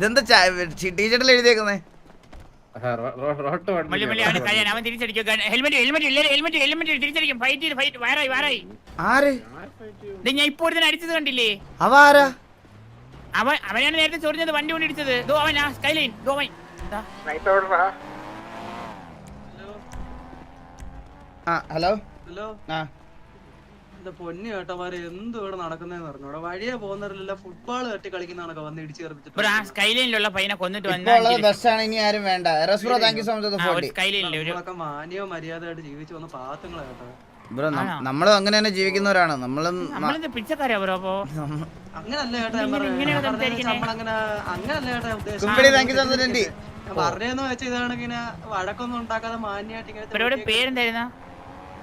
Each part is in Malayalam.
ഇതെന്താ ടീഷർട്ടിൽ എഴുതിയേക്കുന്നേ? റോട്ട് മള്ളി മള്ളി അവന് കഴിയാൻ അവൻ തിരിച്ചടിക്കും. ഹെൽമെറ്റ് ഹെൽമെറ്റ് ഇല്ല ഹെൽമെറ്റ് ഹെൽമെറ്റ് തിരിച്ചടിക്കും. ഫൈറ്റ് ചെയ്ത് ഫൈറ്റ് വയറായി വയറായി ആര്? ഇത് ഞാൻ അടിച്ചത് കണ്ടില്ലേ? അവ ആരാ? അവൻ അവനാണ് നേരത്തെ ചൊറിഞ്ഞത് വണ്ടി കൊണ്ട് ഇടിച്ചത്. ദോ അവൻ സ്കൈലൈൻ ദോ അവൻ. ഹലോ? ഹലോ. ആ. എന്റെ പൊന്നു കേട്ടമാര് എന്ത് ഇവിടെ നടക്കുന്നതെന്ന് അറിഞ്ഞൂടാ. വഴിയെ പോകുന്നവരില്ല ഫുട്ബോൾ കെട്ടി കളിക്കുന്നതാണൊക്കെ വന്ന് ഇടിച്ചു കയറിപ്പിച്ചിട്ട് സ്കൈലൈനിലുള്ള പയ്യനെ കൊന്നിട്ട് ബസ്സാണ് ഇനി ആരും വേണ്ട. Thank you so much forty സ്കൈലൈനിൽ ഒരു നമ്മളൊക്കെ മാന്യവും മര്യാദയായിട്ട് ജീവിച്ചു വന്ന പാത്തുങ്ങളെ കേട്ടോ ബ്രോ നമ്മളും അങ്ങനെ തന്നെ ജീവിക്കുന്നവരാണ്. നമ്മളും നമ്മളെന്ത് പിച്ചക്കാരാ ബ്രോ അപ്പോ? അങ്ങനല്ല കേട്ടോ ഞാൻ ഇങ്ങനെ- ഇങ്ങനെ പറഞ്ഞത് സംസാരിക്കണേ? നമ്മളങ്ങനെ അങ്ങനല്ല കേട്ടോ ഞാൻ താങ്ക് യു സോ മച്ച് പറഞ്ഞതെന്ന് വെച്ചാൽ ഇതാണ് ഇങ്ങനെ വഴക്കൊന്നും ഉണ്ടാക്കാതെ മാന്യമായിട്ട് ഇങ്ങനെ പേരെന്തായിരുന്ന എന്റെ ഒരു കണ്ണൻ ദേ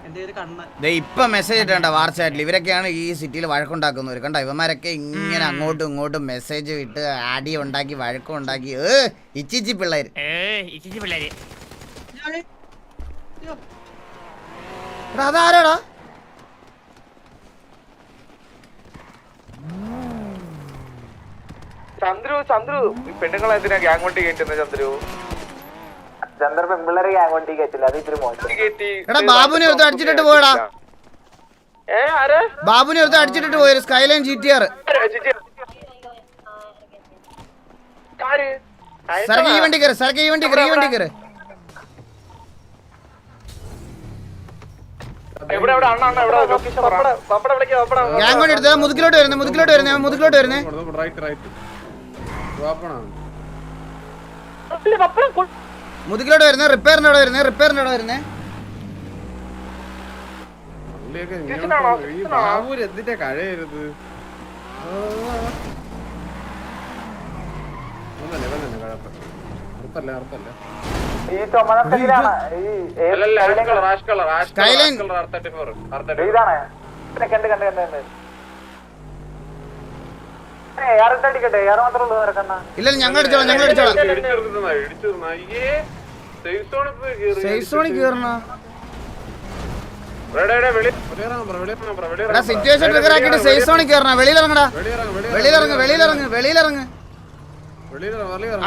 ഇപ്പൊ മെസ്സേജ് ഇട്ടണ്ട വാട്സാപ്പിൽ ഇവരൊക്കെയാണ് ഈ സിറ്റിയിൽ വഴക്കുണ്ടാക്കുന്നവർ കണ്ട ഇവന്മാരൊക്കെ ഇങ്ങനെ അങ്ങോട്ടും ഇങ്ങോട്ടും മെസ്സേജ് ഇട്ട് അടി ഉണ്ടാക്കി വഴക്കം ഉണ്ടാക്കി. ഏ ഇച്ചിച്ചി പിള്ളേര്. അതാരാടാ? ചന്ദ്രു ചന്ദ്രു. പെണ്ണുങ്ങളെന്തിനാ ഗ്യാങ് വണ്ടി കേട്ടുന്ന ചന്ദ്രു? ചന്ദ്ര പെമ്പിള്ളേരെ വണ്ടി കയറ്റില്ല അത് ഇത്തിരി മോശം. എടാ ബാബുവിനെ ഒരുത്ത അടിച്ചിട്ടിട്ട് പോയടാ. ഏ ആര്? ബാബുവിനെ ഒരുത്ത അടിച്ചിട്ടിട്ട് പോയൊരു സ്കൈലൈൻ ജി ടി ആർ ആര്? സരക്ക് ഈ വണ്ടി കയറി സരക്ക് ഈ വണ്ടി കയറി ഈ വണ്ടി കയറി. എവിടെ എവിടെ? അണ്ണ അണ്ണ എവിടെ? ലൊക്കേഷൻ പപ്പട പപ്പട വിളിക്കാം പപ്പട. ഞാൻ കൊണ്ട് എടുത്തത് മുതുകിലോട്ട് വരുന്നേ മുതുക്കിലോട്ട് വരുന്നേ മുതുകിലോട്ട് വരുന്നേ. മുതുകിലോട്ട് വരുന്നേ റിപ്പയറിന്റെ അവിടെ വരുന്നേ റിപ്പയറിന്റെ അവിടെ വരുന്നേ പുള്ളിയൊക്കെ ഇങ്ങോട്ട് ഈ ബാബൂര് എന്തിന്റെ കഴയരുത് ഒന്നല്ലേ ഇവനല്ലേ കഴപ്പ് അറുത്തല്ല അറുത്തല്ല ഈ ഏത് അല്ലല്ല ash colour ash colour ash Skyline. Colour R thirty four R thirty ഇതാണ് കണ്ട് കണ്ട് കണ്ട് കണ്ട് ഏറെ അടിക്കട്ടെ ഏറെ മാത്രമേ ഉള്ളൂ നിരക്കണ്ണ ഇല്ല ഞങ്ങൾ അടിച്ചോളാം ഞങ്ങൾ അടിച്ചോളാം സേഫ് സോണിൽ കയറണ എടാ സിറ്റുവേഷൻ ട്രിഗർ ആക്കിയിട്ട് സേഫ് സോണിൽ കയറണ വെളിയിലിറങ്ങടാ. വെളിയിലിറങ്ങ് വെളിയിലിറങ്ങ് വെളിയിലിറങ്ങ്.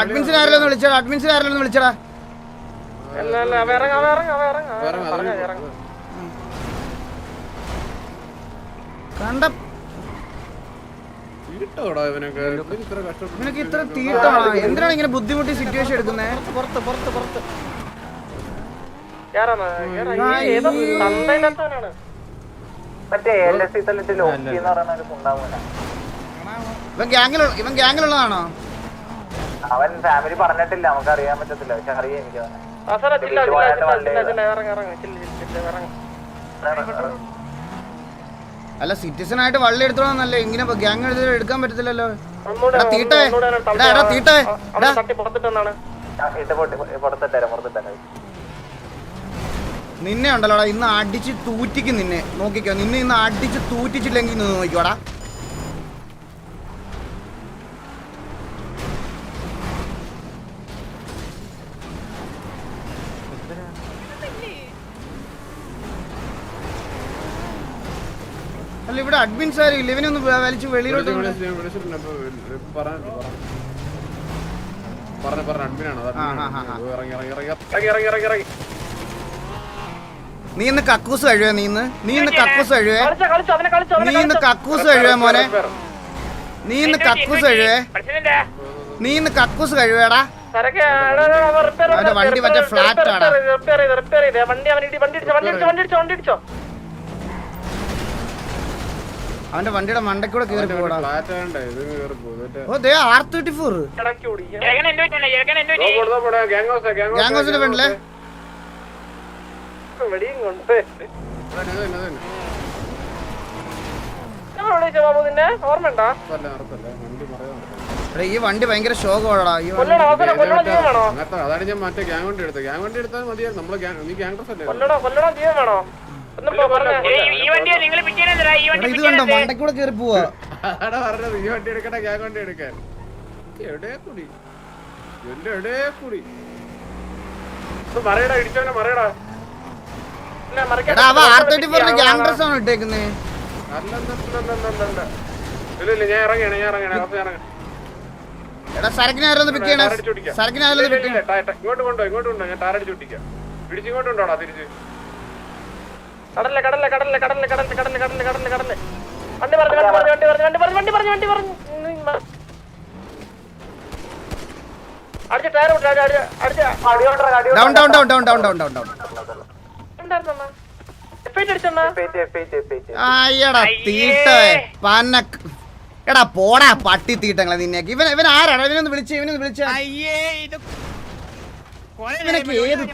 അഡ്മിൻസിനെ ആരെങ്കിലും വിളിച്ചടാ അഡ്മിൻസിനെ ആരെങ്കിലും വിളിച്ചടാ. അല്ല നിനക്ക് ഇത്ര തീട്ടാണോ എന്തിനാണ് ഇങ്ങനെ ബുദ്ധിമുട്ടി സിറ്റുവേഷൻ എടുക്കുന്നേ? പുറത്ത് പുറത്ത് പുറത്ത്. ഇവൻ ഇവൻ ഗ്യാങ്ങിലുള്ളതാണോ അവൻ ഫാമിലി പറഞ്ഞിട്ടില്ല നമുക്ക് അറിയാൻ പറ്റത്തില്ല. പക്ഷെ അറിയാം എനിക്ക് അവനെ. അല്ല സിറ്റിസൺ ആയിട്ട് വള്ളി എടുത്തോളന്നല്ലേ. ഇങ്ങനെ ഗ്യാങ് എടുത്തിട്ട് എടുക്കാൻ പറ്റത്തില്ലല്ലോ. തീട്ടേ. എടാ തീട്ടേ. നിന്നെ ഉണ്ടല്ലോടാ ഇന്ന് അടിച്ച് തൂറ്റിക്ക് നിന്നെ. നോക്കിക്കോ നിന്നെ ഇന്ന് അടിച്ച് തൂറ്റിച്ചില്ലെങ്കിൽ ഇന്ന് നോക്കിക്കോടാ. അല്ല ഇവിടെ അഡ്മിൻ സാരി ഇല്ല. ഇവനൊന്ന് വ- വലിച്ച് വെളിയിലോട്ട് പറഞ്ഞ പറഞ്ഞ അഡ്മിനാണ് ആണ്. ഇറങ്ങി ഇറങ്ങി ഇറങ്ങി ഇറങ്ങി ഇറങ്ങി ഇറങ്ങി നീ ഇന്ന് കക്കൂസ് കഴിവേ നീ ഇന്ന്? നീ ഇന്ന് കക്കൂസ് കഴിവേ? നീ അവനെ ഇന്ന് കക്കൂസ്. കഴിവേ മോനെ? നീ ഇന്ന് കക്കൂസ് കഴിവേ? വണ്ടി നീ ഇന്ന് കക്കൂസ് കഴിവേടാ. വണ്ടി അവൻ വണ്ടി അവന്റെ വണ്ടി repair മറ്റേ repair flat അവന്റെ വണ്ടിയുടെ മണ്ടക്കൂടെ കേറി പോടാ. ഓ ദേ ആർ തേർട്ടി ഫോർ ഈ വണ്ടി ഭയങ്കര ശോകമാടാ. ഈ അതാണ് ഞാൻ മറ്റേ ഗ്യാങ് വണ്ടി എടുത്തത്. ഗ്യാങ് വണ്ടി എടുത്താൽ മതിയായിരുന്നു. നമ്മൾ നീ ഗ്യാങ് ഡ്രസ് അല്ലേ ഇത് കണ്ടോ മണ്ടക്കൂടെ കേറി പോവാ. പറഞ്ഞത് ഈ വണ്ടി എടുക്കണ്ട ഞാൻ വണ്ടി എടുക്കാൻ. എവിടെ കൂടി? എന്റെ എവിടെ കൂടി? മറിയടാ ഇടിച്ചവനെ മറിയടാ. അവ ആർ തേർട്ടി ഫോറിന്റെ ഗ്യാങ് ഡ്രസ് ആണ് ഇട്ടേക്കുന്നത് എടാ സരക്കിനെ ആരോന്ന് പിക്ക് ചെയ്യണ. സരക്കിനെ ആരോന്ന് പിക്ക് ചെയ്യണം. ഇങ്ങോട്ട് കൊണ്ടോ ഇങ്ങോട്ട് കൊണ്ടോ ഞാൻ ടാരടിച്ച് പിടിക്കാം പിടിച്ചിങ്ങോട്ടുണ്ടോടാ തിരിച്ച്. കടലിലെ കടലിലെ കടലിലെ കടലിലെ കടലിലെ കടലിലെ കടലിലെ കടലിലെ കടലിലെ. വണ്ടി പറഞ്ഞു വണ്ടി പറഞ്ഞു വണ്ടി പറഞ്ഞു വണ്ടി പറഞ്ഞു വണ്ടി പറഞ്ഞു വണ്ടി പറഞ്ഞു അടിച്ച ടയർ വിട്ടു അടിച്ച അടിച്ച. അടിയോട്ടറ down down down down down down. Down അയ്യടാ തീട്ട. എടാ പോടാ പട്ടി തീട്ടങ്ങളെ നിന്നേക്ക് ഇവൻ ഇവൻ ആരാണ് ഇവനൊന്ന് വിളിച്ച ഇവനൊന്ന് വിളിച്ച. അയ്യേ ഇത് കൊറേ ഇവനൊക്കെ നേരം ഏത് ഞാൻ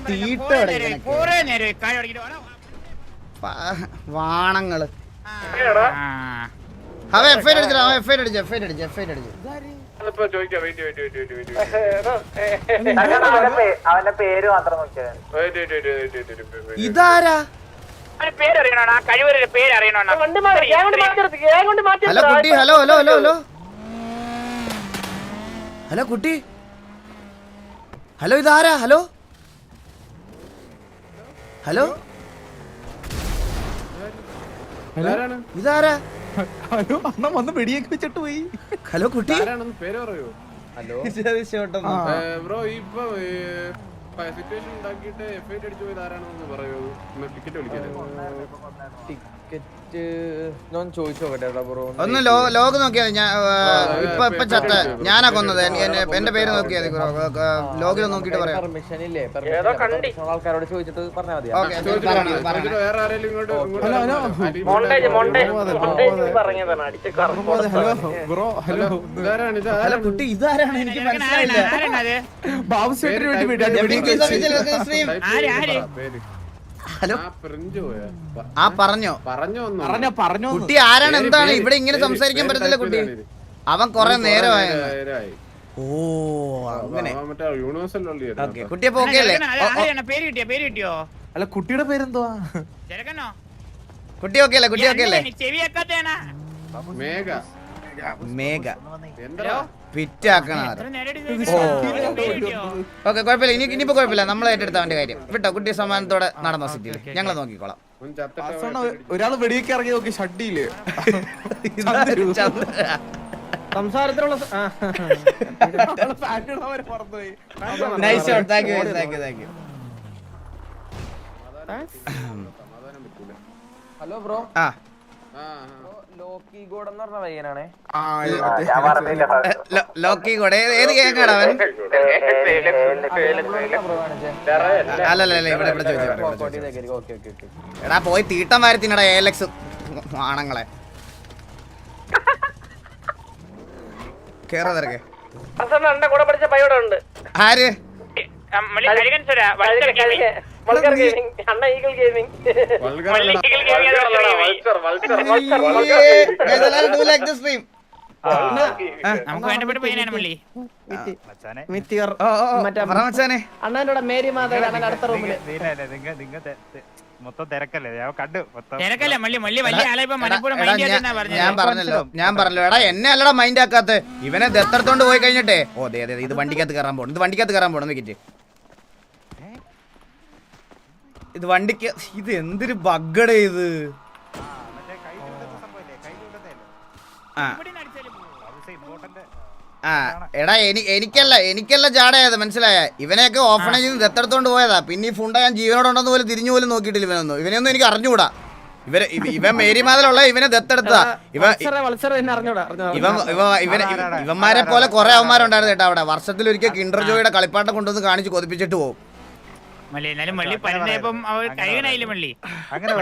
വാണങ്ങൾ എഫ് എഫ് ഹലോ കുട്ടി hello hello hello hello hello കുട്ടി ഹലോ ഇതാരാ ഹലോ ഹലോ ഇതാരാ? ഹലോ അണ്ണൻ വന്ന് വെടിയൊക്കെ വെച്ചിട്ട് പോയി. ഹലോ കുട്ടി. ആരാണെന്ന് പേര് പറയൂ. ബ്രോ ഇപ്പൊ സിറ്റുവേഷൻ ഉണ്ടാക്കിയിട്ട് എഫ് ഐ അടിച്ചു പോയി ആരാണെന്ന് പറയൂ. ടിക്കറ്റ് വിളിക്കാൻ ബിസ്ക്കറ്റ് ഒന്ന് ലോ ലോഗ് നോക്കിയാൽ ഇപ്പൊ ഇപ്പൊ ചത്ത. ഞാനാ കൊന്നത്. എന്റെ പേര് നോക്കിയാൽ ലോഗിൽ നോക്കിട്ട് പറയാം. ആൾക്കാരോട് ചോദിച്ചിട്ട് പറഞ്ഞാൽ മതി. ഇതാരാണ്? എനിക്ക് ഹലോ? ആ പറഞ്ഞോ പറഞ്ഞോ. പറഞ്ഞോ കുട്ടി ആരാണ്? എന്താണ്? ഇവിടെ ഇങ്ങനെ സംസാരിക്കാൻ പറ്റത്തില്ല കുട്ടി. അവൻ കൊറേ നേരമായ. ഓ അങ്ങനെ. കുട്ടിയെ ഓക്കെ അല്ലേ അല്ല? കുട്ടിയുടെ പേരെന്തുവാ? കുട്ടി ഓക്കെ അല്ലേ? കുട്ടി ഓക്കെ അല്ലേ? മേഘ. മേഘ. ഓ. ഓക്കെ കുഴപ്പമില്ല. ഇനി ഇനിയിപ്പോ കുഴപ്പമില്ല. നമ്മൾ ഏറ്റെടുത്ത അവന്റെ കാര്യം. വിട്ടോ കുട്ടി സമ്മാനത്തോടെ നടന്നോ സിറ്റിയിൽ ഞങ്ങൾ നോക്കിക്കോളാം. ഒരാൾ വെടിയൊക്കെ ഇറങ്ങി നോക്കി ഷട്ടിയിൽ സംസാരത്തിലുള്ള nice thank you thank you thank you hello bro. ആ. ലോക്കി ഗോഡ് എന്ന് പറഞ്ഞ പയ്യനാണേ ലോക്കി ഗോഡ് ഏത് കേക്കാണ് അവൻ അല്ലല്ല അല്ല ഇവിടെ ഇവിടെ ചോദിച്ചു എടാ പോയി തീട്ടം വാരത്തിനടാ ഏലക്സ് ആണങ്ങളെ കേറാ തിരക്കെ കൂടെ പഠിച്ച പയ്യോടെ ഉണ്ട് ആര് ഗെയിമിംഗ് ഈഗിൾ ഗെയിമിംഗ് മേരി അടുത്ത മൊത്തം തിരക്കല്ലേ? ഞാൻ തിരക്കല്ലേ വലിയ ഞാൻ പറഞ്ഞല്ലോ ഞാൻ പറഞ്ഞല്ലോ. എടാ എന്നെ അല്ലടാ മൈൻഡ് ആക്കാത്ത ഇവനെ ദത്തെടുത്തോണ്ട് പോയി കഴിഞ്ഞിട്ടേ. ഓ അതെ അതെ ഇത് വണ്ടിക്കകത്ത് കയറാൻ പോണം ഇത് വണ്ടിക്കകത്ത് കയറാൻ പോണം വിക്കറ്റ് ഇത് വണ്ടിക്ക് ഇത് എന്തൊരു ബഗ്ഗട ഇത്? ആ. എടാ എനി എനിക്കല്ല എനിക്കല്ല ജാടയത് മനസ്സിലായ? ഇവനെയൊക്കെ ഓഫണേജിൽ നിന്ന് ദത്തെടുത്തോണ്ട് പോയതാ. പിന്നെ ഈ ഫുണ്ട ഞാൻ ജീവനോടുണ്ടെന്ന് പോലും തിരിഞ്ഞു പോലും നോക്കിയിട്ടില്ല ഇവനൊന്നും. ഇവനെയൊന്നും എനിക്ക് അറിഞ്ഞുകൂടാ. ഇവരെ ഇവ- ഇവൻ മേരിമാതിലുള്ള ഇവനെ ദത്തെടുത്തതാ. ഇവ വത്സര വത്സര എന്നെ അറിഞ്ഞൂടാ അറിഞ്ഞൂടാ. ഇവൻ ഇവ ഇവൻ ഇവന്മാരെ പോലെ കുറെ അവന്മാരുണ്ടായിരുന്നു കേട്ടോ അവിടെ. വർഷത്തിലൊരിക്കൽ കിണ്ടർ കിൻഡർ ജോയുടെ കളിപ്പാട്ടം കൊണ്ടുവന്ന് കാണിച്ച് കൊതിപ്പിച്ചിട്ട് പോകും മള്ളി മള്ളി അങ്ങനെ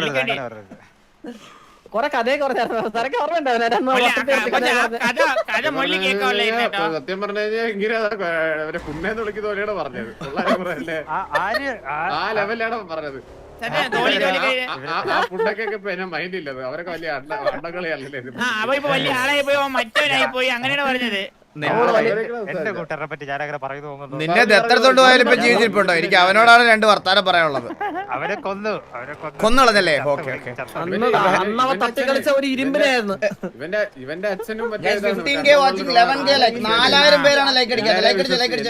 സത്യം പറഞ്ഞു ഇങ്ങനെ അവരെ കുന്നേന്ന് പറഞ്ഞത്. ആ ലെവലിലാണ് പറഞ്ഞത്. അവരൊക്കെ വലിയ വലിയ ആളായി മറ്റവനായി പോയി അങ്ങനെയാണ് പറഞ്ഞത്. നിന്നെ ദത്തെടുത്തോണ്ട് പോയാലും ഇപ്പൊ ജീവിച്ചിരിപ്പുണ്ടോ? എനിക്ക് അവനോടാണ് രണ്ട് വർത്താനം പറയാനുള്ളത്. അവരെ കൊന്നു അവരെ കൊന്നുകളഞ്ഞല്ലേ? ഓക്കെ ഇവന്റെ ഇവന്റെ അച്ഛനും നാലായിരം പേരാണ് ലൈക്ക് അടിക്കാറ് ലൈക്ക് അടിച്ചു ലൈക്ക് അടിച്ചു.